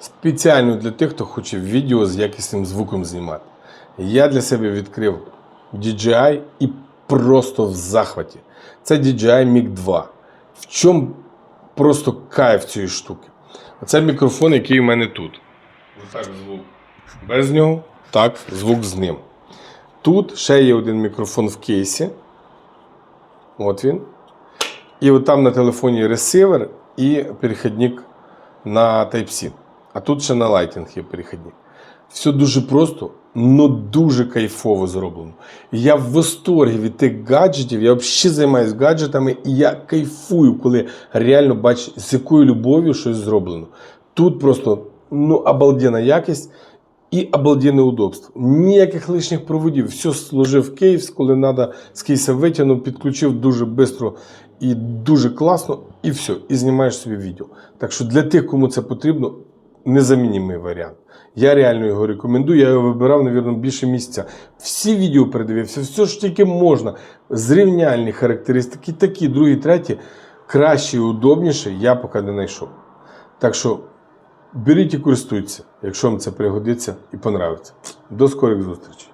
Спеціально для тих, хто хоче відео з якісним звуком знімати. Я для себе відкрив DJI і просто в захваті. Це DJI Mic 2. В чому просто кайф цієї штуки? Оце мікрофон, який у мене тут. Так, звук без нього, так, звук з ним. Тут ще є один мікрофон в кейсі. От він. І от там на телефоні ресивер і перехідник на Type-C. А тут ще на Lightning є перехідник. Все дуже просто, але дуже кайфово зроблено. Я в восторгі від тих гаджетів, я взагалі займаюся гаджетами, і я кайфую, коли реально бачу, з якою любов'ю щось зроблено. Тут просто ну, обалденна якість і обалденне удобство. Ніяких лишніх проводів. Все сложив в кейс, коли треба, з кейса витягнув, підключив дуже швидко і дуже класно, і все, і знімаєш собі відео. Так що для тих, кому це потрібно, незамінний варіант. Я реально його рекомендую. Я його вибирав, мабуть, більше місяця. Всі відео передивився, все ж тільки можна. Зрівняльні характеристики, такі, другі, треті, кращі і удобніші, я поки не знайшов. Так що беріть і користуйтеся, якщо вам це пригодиться і понравиться. До скорих зустрічей!